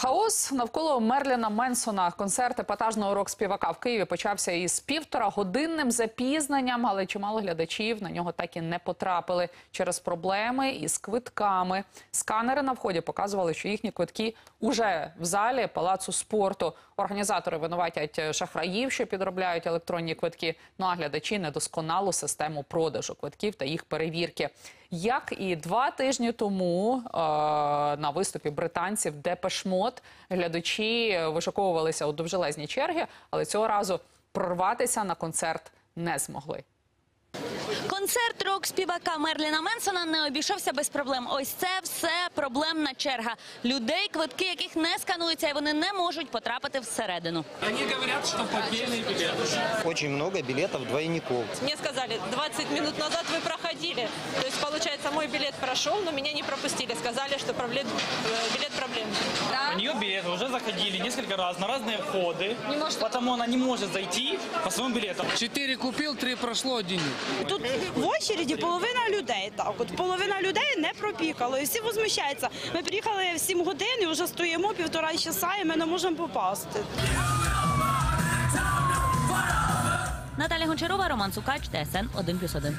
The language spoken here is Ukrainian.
Хаос навколо Мерліна Менсона. Концерт епатажного рок-співака в Києві почався із півтора годинним запізненням, але чимало глядачів на нього так і не потрапили через проблеми із квитками. Сканери на вході показували, що їхні квитки уже в залі палацу спорту. Організатори винуватять шахраїв, що підробляють електронні квитки. Ну а глядачі недосконалу систему продажу квитків та їх перевірки. Як і два тижні тому е, на виступі британців Депешмот глядачі вишуковувалися у довжелезні черги, але цього разу прорватися на концерт не змогли. Концерт рок-співака Мерліна Менсона не обійшовся без проблем. Ось це все проблемна черга. Людей, квитки яких не скануються, і вони не можуть потрапити всередину. Они говорят, что поддельные билеты. Очень много билетов двойников. Мне сказали, 20 минут назад вы проходили. То есть, получается, мой билет прошел, но меня не пропустили. Сказали, что проблем, э, билет проблемный. У нее билеты уже заходили несколько раз на разные входы, потому она не может зайти по своим билетам. Чотири купив, три пройшло, один ні. Тут в очереді половина людей. Так, от половина людей не пропікало. І всі возмущаються. Ми приїхали в 7 годин і вже стоїмо півтора часа, і ми не можемо попасти. Наталя Гончарова, Роман Сукач, ТСН 1+,1.